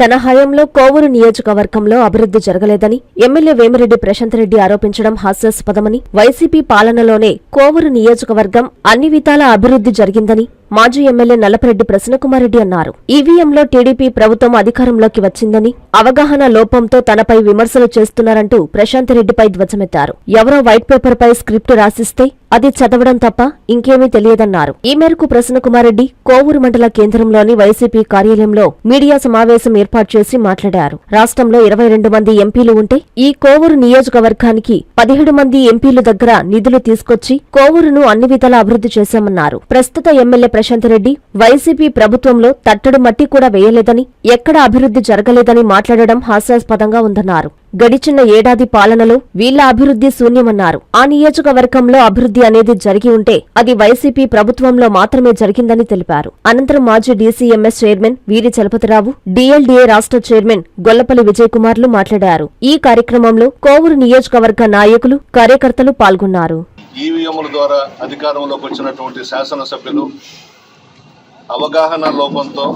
తన హయాంలో కోవూరు నియోజకవర్గంలో అభివృద్ధి జరగలేదని ఎమ్మెల్యే వేమిరెడ్డి ప్రశాంత్ రెడ్డి ఆరోపించడం హాస్యాస్పదమని వైసీపీ పాలనలోనే కోవూరు నియోజకవర్గం అన్ని విధాల అభివృద్ధి జరిగిందని మాజీ ఎమ్మెల్యే నల్లపరెడ్డి ప్రసన్నకుమారెడ్డి అన్నారు. ఈవీఎంలో టీడీపీ ప్రభుత్వం అధికారంలోకి వచ్చిందని అవగాహన లోపంతో తనపై విమర్శలు చేస్తున్నారంటూ ప్రశాంత్ రెడ్డిపై ధ్వజమెత్తారు. ఎవరో వైట్ పేపర్పై స్క్రిప్ట్ రాసిస్తే అది చదవడం తప్ప ఇంకేమీ తెలియదన్నారు. ఈ మేరకు ప్రసన్నకుమారెడ్డి కోవూరు మండల కేంద్రంలోని వైసీపీ కార్యాలయంలో మీడియా సమావేశం ఏర్పాటు చేసి మాట్లాడారు. రాష్ట్రంలో ఇరవై రెండు మంది ఎంపీలు ఉంటే ఈ కోవూరు నియోజకవర్గానికి పదిహేడు మంది ఎంపీలు దగ్గర నిధులు తీసుకొచ్చి కోవూరును అన్ని విధాలా అభివృద్ధి చేశామన్నారు. ప్రస్తుత ఎమ్మెల్యే ప్రశాంత్ రెడ్డి వైసీపీ ప్రభుత్వంలో తట్టడు మట్టి కూడా వేయలేదని ఎక్కడ అభివృద్ధి జరగలేదని మాట్లాడడం హాస్యాస్పదంగా ఉందన్నారు. గడిచిన ఏడాది పాలనలో వీళ్ళ అభివృద్ధి శూన్యమన్నారు. ఆ నియోజకవర్గంలో అభివృద్ధి అనేది జరిగి ఉంటే అది వైసీపీ ప్రభుత్వంలో మాత్రమే జరిగిందని తెలిపారు. అనంతరం మాజీ డీసీఎంఎస్ చైర్మన్ వీరి చలపతిరావు డీఎల్డీఏ రాష్ట్ర చైర్మన్ గొల్లపల్లి విజయ్ కుమార్లు మాట్లాడారు. ఈ కార్యక్రమంలో కోవూరు నియోజకవర్గ నాయకులు కార్యకర్తలు పాల్గొన్నారు. ఈవీఎంల ద్వారా అధికారంలోకి వచ్చినటువంటి శాసనసభ్యులు అవగాహన లోపంతో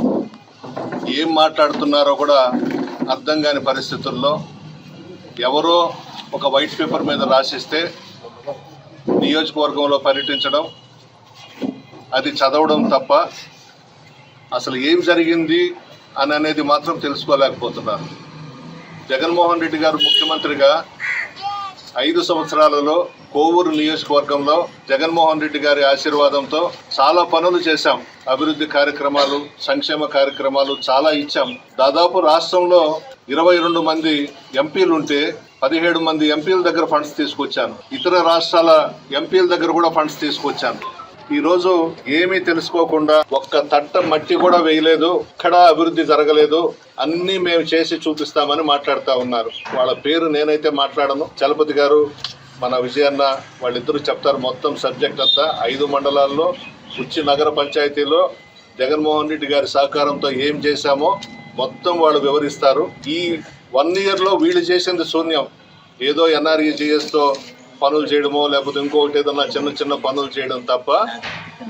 ఏం మాట్లాడుతున్నారో కూడా అర్థం కాని పరిస్థితుల్లో ఎవరో ఒక వైట్ పేపర్ మీద రాసిస్తే నియోజకవర్గంలో పర్యటించడం అది చదవడం తప్ప అసలు ఏం జరిగింది అని అనేది మాత్రం తెలుసుకోలేకపోతున్నారు. జగన్మోహన్ రెడ్డి గారు ముఖ్యమంత్రిగా ఐదు సంవత్సరాలలో కోవూరు నియోజకవర్గంలో జగన్మోహన్ రెడ్డి గారి ఆశీర్వాదంతో చాలా పనులు చేశాం. అభివృద్ధి కార్యక్రమాలు సంక్షేమ కార్యక్రమాలు చాలా ఇచ్చాం. దాదాపు రాష్ట్రంలో ఇరవై రెండు మంది ఎంపీలు ఉంటే పదిహేడు మంది ఎంపీల దగ్గర ఫండ్స్ తీసుకొచ్చాను. ఇతర రాష్ట్రాల ఎంపీల దగ్గర కూడా ఫండ్స్ తీసుకొచ్చాను. ఈరోజు ఏమీ తెలుసుకోకుండా ఒక్క తట్ట మట్టి కూడా వేయలేదు ఎక్కడ అభివృద్ధి జరగలేదు అన్ని మేము చేసి చూపిస్తామని మాట్లాడుతూ ఉన్నారు. వాళ్ళ పేరు నేనైతే మాట్లాడను. చలపతి గారు మన విజయన్న వాళ్ళిద్దరూ చెప్తారు మొత్తం సబ్జెక్ట్ అంతా. ఐదు మండలాల్లో ఉచ్చి నగర పంచాయతీలో జగన్మోహన్ రెడ్డి గారి సహకారంతో ఏం చేశామో మొత్తం వాళ్ళు వివరిస్తారు. ఈ వన్ ఇయర్లో వీళ్ళు చేసింది శూన్యం. ఏదో ఎన్ఆర్ఈజీఎస్తో పనులు చేయడమో లేకపోతే ఇంకొకటి ఏదన్నా చిన్న చిన్న పనులు చేయడం తప్ప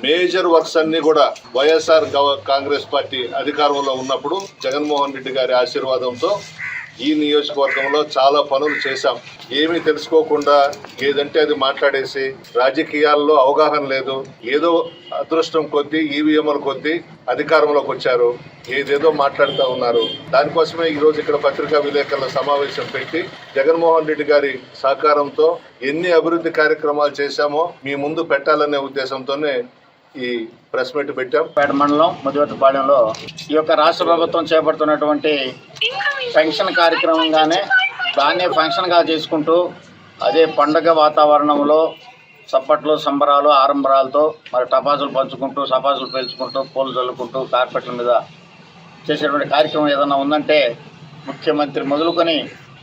మేజర్ వర్క్స్ అన్ని కూడా వైఎస్ఆర్ కాంగ్రెస్ పార్టీ అధికారంలో ఉన్నప్పుడు జగన్మోహన్ రెడ్డి గారి ఆశీర్వాదంతో ఈ నియోజకవర్గంలో చాలా పనులు చేశాం. ఏమీ తెలుసుకోకుండా ఏదంటే అది మాట్లాడేసి రాజకీయాల్లో అవగాహన లేదు. ఏదో అదృష్టం కొద్దీ ఈవీఎంల కొద్దీ అధికారంలోకి వచ్చారు. ఏదేదో మాట్లాడుతూ ఉన్నారు. దానికోసమే ఈరోజు ఇక్కడ పత్రికా విలేకరుల సమావేశం పెట్టి జగన్మోహన్ రెడ్డి గారి సహకారంతో ఎన్ని అభివృద్ధి కార్యక్రమాలు చేశామో మీ ముందు పెట్టాలనే ఉద్దేశంతోనే ఈ ప్రెస్ మీట్ పెట్టాం. పేట మండలం ముదివెత్తపాలెంలో ఈ యొక్క రాష్ట్ర ప్రభుత్వం చేపడుతున్నటువంటి పెన్షన్ కార్యక్రమంగానే దాన్ని ఫంక్షన్గా చేసుకుంటూ అదే పండగ వాతావరణంలో చప్పట్లు సంబరాలు ఆరంభరాలతో మరి టపాసులు పంచుకుంటూ సపాసులు పేల్చుకుంటూ పూలు చల్లుకుంటూ కార్పెట్ల మీద చేసేటువంటి కార్యక్రమం ఏదైనా ఉందంటే ముఖ్యమంత్రి మొదలుకొని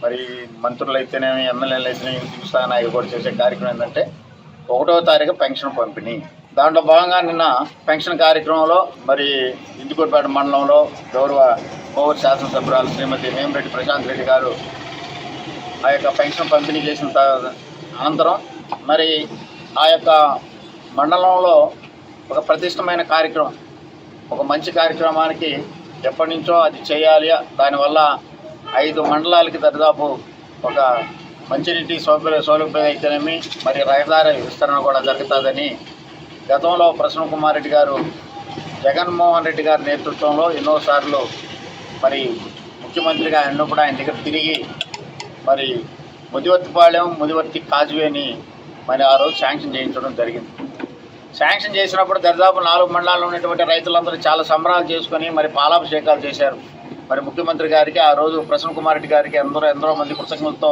మరి మంత్రులు అయితేనేమి ఎమ్మెల్యేలు అయితేనేమి దిగువ స్థాయి కూడా చేసే కార్యక్రమం ఏంటంటే ఒకటో తారీఖు పెన్షన్ పంపిణీ. దాంట్లో భాగంగా నిన్న పెన్షన్ కార్యక్రమంలో మరి ఇందుకూరుపేట మండలంలో గౌరవ కోవూరు శాసనసభ్యురాలు శ్రీమతి మేమిరెడ్డి ప్రశాంత్ రెడ్డి గారు ఆ యొక్క పెన్షన్ పంపిణీ చేసిన అనంతరం మరి ఆ యొక్క మండలంలో ఒక ప్రతిష్టమైన కార్యక్రమం ఒక మంచి కార్యక్రమానికి ఎప్పటి నుంచో అది చేయాలి. దానివల్ల ఐదు మండలాలకి దరిదాపు ఒక మంచినీటి సౌకర్య సౌలభ్యం అయితేనేమి మరి రహదారి విస్తరణ కూడా జరుగుతుందని గతంలో ప్రసన్న కుమార్ రెడ్డి గారు జగన్మోహన్ రెడ్డి గారి నేతృత్వంలో ఎన్నోసార్లు మరి ముఖ్యమంత్రిగా ఉన్నప్పుడు ఆయన దగ్గర తిరిగి మరి ముదివర్తిపాళెం ముదివర్తి కాజువేని మరి ఆ రోజు శాంక్షన్ చేయించడం జరిగింది. శాంక్షన్ చేసినప్పుడు దరిదాపు నాలుగు మండలాల్లో ఉన్నటువంటి రైతులందరూ చాలా సంబరాలు చేసుకొని మరి పాలాభిషేకాలు చేశారు. మరి ముఖ్యమంత్రి గారికి ఆ రోజు ప్రసన్న కుమార్ రెడ్డి గారికి ఎందరో ఎందరో మంది కృతజ్ఞతలతో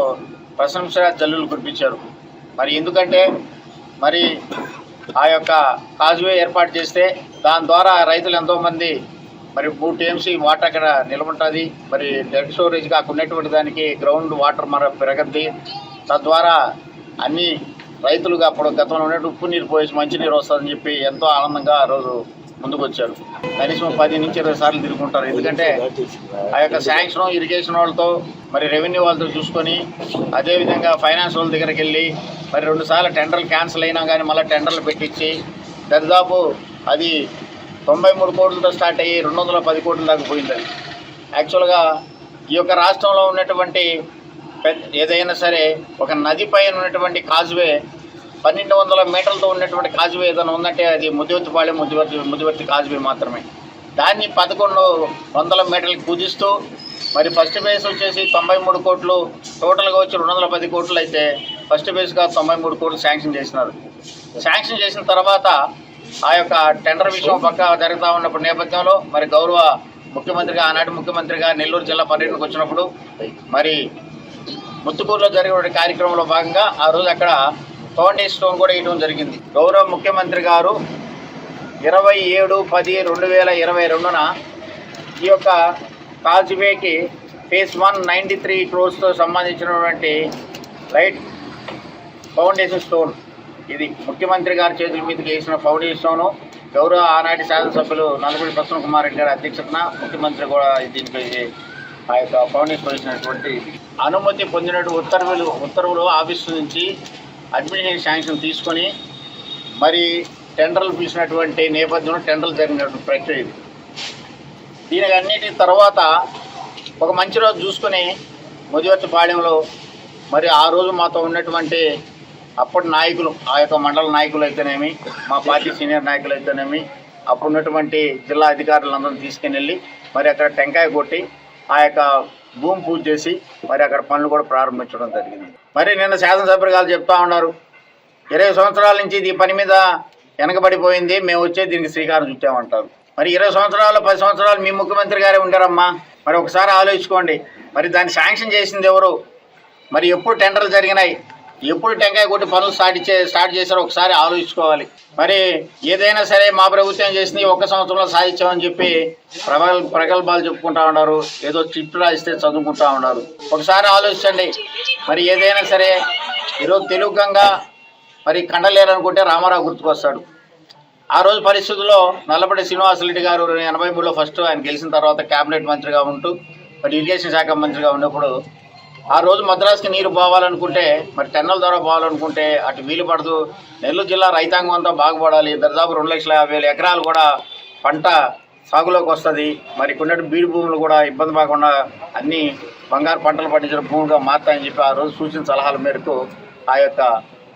ప్రశంస జల్లులు కురిపించారు. మరి ఎందుకంటే మరి ఆ యొక్క కాజువే ఏర్పాటు చేస్తే దాని ద్వారా రైతులు ఎంతోమంది మరి మూడు టీఎంసీ వాటర్ అక్కడ నిలబడుతుంది. మరి డెడ్ స్టోరేజ్ కాకుండా ఉన్నటువంటి దానికి గ్రౌండ్ వాటర్ మన పెరగద్ది. తద్వారా అన్ని రైతులుగా అప్పుడు గతంలో ఉన్నట్టు ఉప్పు నీరు పోయేసి మంచినీరు వస్తుందని చెప్పి ఎంతో ఆనందంగా ఆ రోజు ముందుకొచ్చారు. కనీసం పది నుంచి ఇరవై సార్లు తిరుగుంటారు. ఎందుకంటే ఆ యొక్క శాంక్షన్ ఇరిగేషన్ వాళ్ళతో మరి రెవెన్యూ వాళ్ళతో చూసుకొని అదేవిధంగా ఫైనాన్స్ వాళ్ళ దగ్గరికి వెళ్ళి మరి రెండుసార్లు టెండర్లు క్యాన్సిల్ అయినా కానీ మళ్ళీ టెండర్లు పెట్టించి దరిదాపు అది తొంభై మూడు కోట్లతో స్టార్ట్ అయ్యి రెండు వందల పది కోట్ల దాకా పోయింది అది. యాక్చువల్గా ఈ యొక్క రాష్ట్రంలో ఉన్నటువంటి పెద్ద ఏదైనా సరే ఒక నది పైన ఉన్నటువంటి కాజువే పన్నెండు వందల మీటర్లతో ఉన్నటువంటి కాజువే ఏదైనా ఉందంటే అది ముదివర్తిపాళెం ముదివర్తి ముదివర్తి కాజువే మాత్రమే. దాన్ని పదకొండు వందల మీటర్లు కుదిస్తూ మరి ఫస్ట్ బేస్ వచ్చేసి తొంభై మూడు కోట్లు టోటల్గా వచ్చి రెండు వందల పది కోట్లు అయితే ఫస్ట్ బేస్గా తొంభై మూడు కోట్లు శాంక్షన్ చేసినారు. శాంక్షన్ చేసిన తర్వాత ఆ యొక్క టెండర్ విషయం పక్క జరుగుతూ ఉన్నప్పుడు నేపథ్యంలో మరి గౌరవ ముఖ్యమంత్రిగా ఆనాటి ముఖ్యమంత్రిగా నెల్లూరు జిల్లా పర్యటనకు వచ్చినప్పుడు మరి ముత్తుకూరులో జరిగిన కార్యక్రమంలో భాగంగా ఆ రోజు అక్కడ ఫౌండేషన్ స్టోన్ కూడా వేయడం జరిగింది. గౌరవ ముఖ్యమంత్రి గారు ఇరవై ఏడు పది రెండు వేల ఇరవై రెండున ఈ యొక్క కాజ్వేకి ఫేస్ వన్ నైంటీ త్రీ క్రోర్స్తో సంబంధించినటువంటి రైట్ ఫౌండేషన్ స్టోన్. ఇది ముఖ్యమంత్రి గారి చేతుల మీదకి వేసిన ఫౌండేషన్ స్టోను. గౌరవ ఆనాటి శాసనసభ్యులు నలుగురి ప్రసన్న కుమార్ రెడ్డి గారి అధ్యక్షతన ముఖ్యమంత్రి కూడా దీనికి ఆ యొక్క ఫౌండేషన్ వేసినటువంటి అనుమతి పొందినటువంటి ఉత్తర్వులు ఉత్తర్వులు ఆఫీసు నుంచి అడ్మినిస్ట్రేషన్ శాంక్షన్ తీసుకొని మరి టెండర్లు పిలిచినటువంటి నేపథ్యంలో టెండర్లు జరిగినటువంటి ప్రక్రియ ఇది. దీనికి అన్నిటి తర్వాత ఒక మంచి రోజు చూసుకొని ముదివర్తిపాళెంలో మరి ఆ రోజు మాతో ఉన్నటువంటి అప్పటి నాయకులు ఆ యొక్క మండల నాయకులు అయితేనేమి మా పార్టీ సీనియర్ నాయకులు అయితేనేమి అప్పుడు ఉన్నటువంటి జిల్లా అధికారులందరూ తీసుకుని వెళ్ళి మరి అక్కడ టెంకాయ కొట్టి ఆ యొక్క భూమి పూజ చేసి మరి అక్కడ పనులు కూడా ప్రారంభించడం జరిగింది. మరి నిన్న శాసనసభ్యులు గారు చెప్తా ఉన్నారు ఇరవై సంవత్సరాల నుంచి ఇది పని మీద వెనకబడిపోయింది మేము వచ్చే దీనికి శ్రీకారం చుట్టామంటారు. మరి ఇరవై సంవత్సరాలు పది సంవత్సరాలు మీ ముఖ్యమంత్రి గారే ఉండారమ్మా? మరి ఒకసారి ఆలోచించుకోండి. మరి దాన్ని శాంక్షన్ చేసింది ఎవరు? మరి ఎప్పుడు టెండర్లు జరిగినాయి? ఎప్పుడు టెంకాయ కొట్టి పనులు స్టార్ట్ చే స్టార్ట్ చేశారో ఒకసారి ఆలోచించుకోవాలి. మరి ఏదైనా సరే మా ప్రభుత్వం చేసింది? ఒక్క సంవత్సరంలో సాధించామని చెప్పి ప్రగల్ ప్రగల్భాలు చెప్పుకుంటా ఉన్నారు. ఏదో చిట్లు రాయిస్తే చదువుకుంటా ఉన్నారు. ఒకసారి ఆలోచించండి. మరి ఏదైనా సరే ఈరోజు తెలుగుగా మరి కండలేరనుకుంటే రామారావు గుర్తుకొస్తాడు. ఆ రోజు పరిస్థితుల్లో నల్లపడి శ్రీనివాసరెడ్డి గారు ఎనభై మూడులో ఫస్ట్ ఆయన గెలిచిన తర్వాత కేబినెట్ మంత్రిగా ఉంటూ మరి ఇరిగేషన్ శాఖ మంత్రిగా ఉన్నప్పుడు ఆ రోజు మద్రాసుకి నీరు పోవాలనుకుంటే మరి టెన్నల ద్వారా పోవాలనుకుంటే అటు వీలు పడదు. నెల్లూరు జిల్లా రైతాంగం అంతా బాగుపడాలి. దాదాపు రెండు లక్షల యాభై వేల ఎకరాలు కూడా పంట సాగులోకి వస్తుంది. మరి కొన్ని బీడు భూములు కూడా ఇబ్బంది పడకుండా అన్ని బంగారు పంటలు పండించిన భూములుగా మారుతాయని చెప్పి ఆ రోజు సూచన సలహాల మేరకు ఆ యొక్క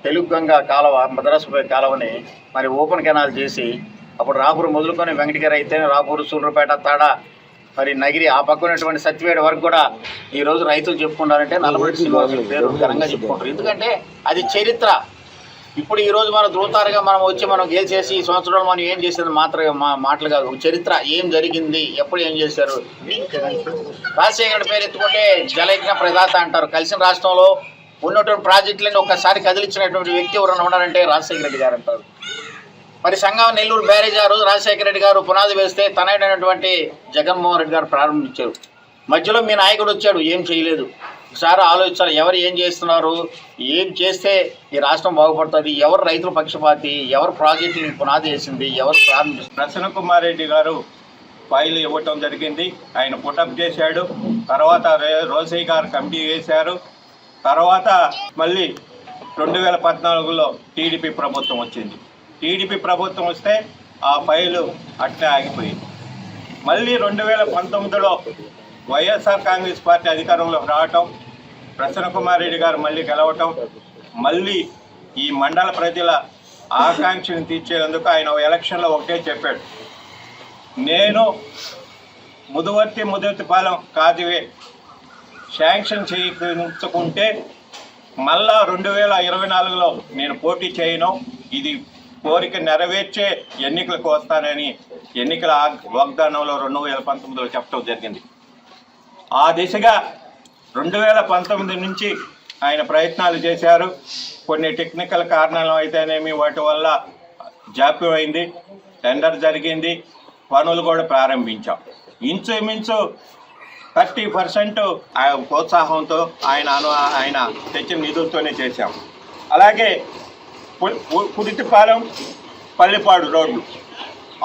తెలుగు గంగ కాలువ మద్రాసు కాలవని కాలువని మరి ఓపెన్ కెనాల్ చేసి అప్పుడు రాపూరు మొదలుకొని వెంకటగిరి అయితే రాపూరు సూర్యపేట తాడ మరి నగిరి ఆ పక్క ఉన్నటువంటి సత్యవేడ వరకు కూడా ఈ రోజు రైతులు చెప్పుకుంటారంటే నలభై శ్రీనివాసుల పేరు ఘనంగా చెప్పుకుంటారు. ఎందుకంటే అది చరిత్ర. ఇప్పుడు ఈ రోజు మనం ధృవతారుగా మనం వచ్చి మనం గెలిచేసి ఈ సంవత్సరంలో మనం ఏం చేసేది మాత్రమే మా మాటలు కాదు. చరిత్ర. ఏం జరిగింది ఎప్పుడు ఏం చేశారు? రాజశేఖర పేరు ఎత్తుకుంటే జలయజ్ఞ ప్రదాత అంటారు. కలిసిన రాష్ట్రంలో ఉన్నటువంటి ప్రాజెక్టులను ఒక్కసారి కదిలించినటువంటి వ్యక్తి ఎవరైనా ఉన్నారంటే రాజశేఖర రెడ్డి గారు అంటారు. మరి సంఘం నెల్లూరు బ్యారేజ్ ఆ రోజు రాజశేఖర రెడ్డి గారు పునాది వేస్తే తనయుడైనటువంటి జగన్మోహన్ రెడ్డి గారు ప్రారంభించారు. మధ్యలో మీ నాయకుడు వచ్చాడు ఏం చేయలేదు. ఒకసారి ఆలోచించాలి ఎవరు ఏం చేస్తున్నారు ఏం చేస్తే ఈ రాష్ట్రం బాగుపడుతుంది ఎవరు రైతుల పక్షపాతి ఎవరు ప్రాజెక్టుని పునాది వేసింది ఎవరు ప్రారంభించారు ప్రసన్న కుమార్ రెడ్డి గారు ఫైల్ ఇవ్వటం జరిగింది. ఆయన పుటప్ చేశాడు. తర్వాత రోసయ్య గారు కమిటీ వేశారు. తర్వాత మళ్ళీ రెండు వేల పద్నాలుగులో టీడీపీ ప్రభుత్వం వచ్చింది. టీడీపీ ప్రభుత్వం వస్తే ఆ ఫైలు అట్లే ఆగిపోయింది. మళ్ళీ రెండు వేల పంతొమ్మిదిలో వైఎస్ఆర్ కాంగ్రెస్ పార్టీ అధికారంలోకి రావటం ప్రసన్న కుమార్ రెడ్డి గారు మళ్ళీ గెలవటం మళ్ళీ ఈ మండల ప్రజల ఆకాంక్షను తీర్చేందుకు ఆయన ఎలక్షన్లో ఒకటే చెప్పాడు. నేను ముదువర్తి ముదుర్తిపాలెం కాదివే. శాంక్షన్ చేయించుకుంటే మళ్ళా రెండు వేల ఇరవై నాలుగులో నేను పోటీ చేయను. ఇది కోరిక నెరవేర్చే ఎన్నికలకు వస్తానని ఎన్నికల వాగ్దానంలో రెండు వేల పంతొమ్మిదిలో చెప్పడం జరిగింది. ఆ దిశగా రెండు వేల పంతొమ్మిది నుంచి ఆయన ప్రయత్నాలు చేశారు. కొన్ని టెక్నికల్ కారణాలు అయితేనేమి వాటి వల్ల జాప్యం అయింది టెండర్ జరిగింది. పనులు కూడా ప్రారంభించాం. ఇంచుమించు థర్టీ పర్సెంట్ ప్రోత్సాహంతో ఆయన ఆయన తెచ్చిన నిధులతోనే చేశాం. అలాగే పు- పు- రోడ్లు పల్లిపాడు రోడ్డు.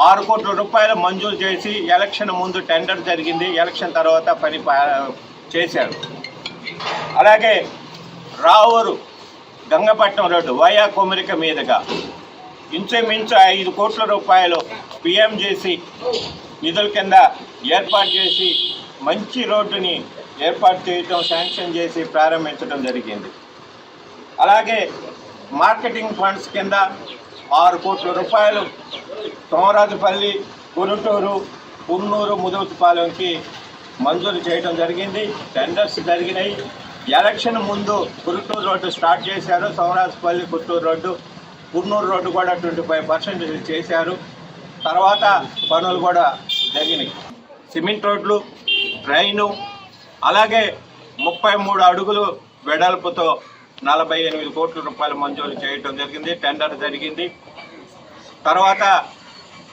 ఆరు కోట్ల రూపాయలు మంజూరు చేసి ఎలక్షన్ ముందు టెండర్ జరిగింది. ఎలక్షన్ తర్వాత పని పా- చేశారు. అలాగే రావూరు గంగపట్నం రోడ్డు వయా కొమరిక మీదుగా. ఇంచుమించు ఐదు కోట్ల రూపాయలు పిఎంజేసి నిధుల కింద ఏర్పాటు చేసి మంచి రోడ్డుని ఏర్పాటు చేయటం శాంక్షన్ చేసి ప్రారంభించడం జరిగింది. అలాగే మార్కెటింగ్ ఫండ్స్ కింద ఆరు కోట్ల రూపాయలు సోమరాజుపల్లి గురుటూరు పున్నూరు ముదుగుతుపాలెంకి మంజూరు చేయడం జరిగింది. టెండర్స్ జరిగినాయి. ఎలక్షన్ ముందు గురుటూరు రోడ్డు స్టార్ట్ చేశారు. సోమరాజుపల్లి గుంటూరు రోడ్డు పున్నూరు రోడ్డు కూడా ట్వంటీ ఫైవ్ పర్సెంట్ చేశారు. తర్వాత పనులు కూడా జరిగినాయి. సిమెంట్ రోడ్లు ట్రైను అలాగే ముప్పై మూడు అడుగులు వెడల్పుతో నలభై ఎనిమిది కోట్ల రూపాయలు మంజూరు చేయటం జరిగింది టెండర్ జరిగింది. తర్వాత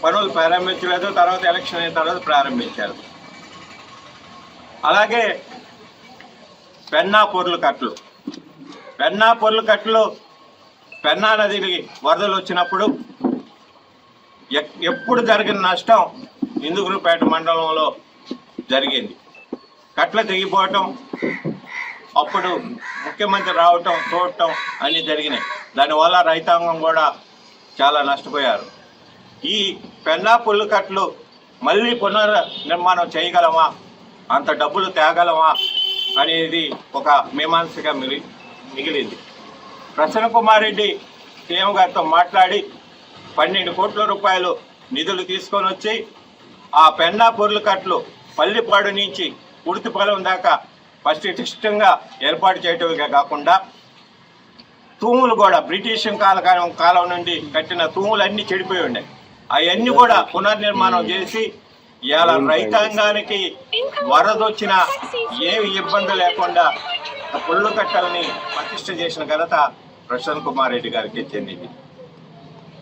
పనులు ప్రారంభించలేదు తర్వాత ఎలక్షన్ అయిన తర్వాత ప్రారంభించారు. అలాగే పెన్నా పొర్లు కట్లు పెన్నా పొర్లు కట్లు పెన్నా నదికి వరదలు వచ్చినప్పుడు ఎప్పుడు జరిగిన నష్టం ఇందుకులపేట మండలంలో జరిగింది. కట్ల తెగిపోవటం అప్పుడు ముఖ్యమంత్రి రావటం చూడటం అన్నీ జరిగినాయి. దానివల్ల రైతాంగం కూడా చాలా నష్టపోయారు. ఈ పెన్నా పుల్లు కట్లు మళ్ళీ పునర్ నిర్మాణం చేయగలమా? అంత డబ్బులు తేగలమా? అనేది ఒక మీమాంసగా మిగి మిగిలింది. ప్రసన్న కుమార్ రెడ్డి సీఎం గారితో మాట్లాడి పన్నెండు కోట్ల రూపాయలు నిధులు తీసుకొని వచ్చి ఆ పెన్నా పొర్లు కట్లు పల్లిపాడు నుంచి ఉడితిపాలెం దాకా ఫస్ట్ ఇష్టంగా ఏర్పాటు చేయటమే కాకుండా తూములు కూడా బ్రిటిష్ కాల కాలం నుండి కట్టిన తూములు అన్నీ చెడిపోయి ఉన్నాయి. అవన్నీ కూడా పునర్నిర్మాణం చేసి ఇవాళ రైతాంగానికి వరదొచ్చిన ఏమి ఇబ్బంది లేకుండా పుల్లు కట్టల్ని ప్రతిష్ట చేసిన ఘనత ప్రసన్న కుమార్ రెడ్డి గారికి చెందింది.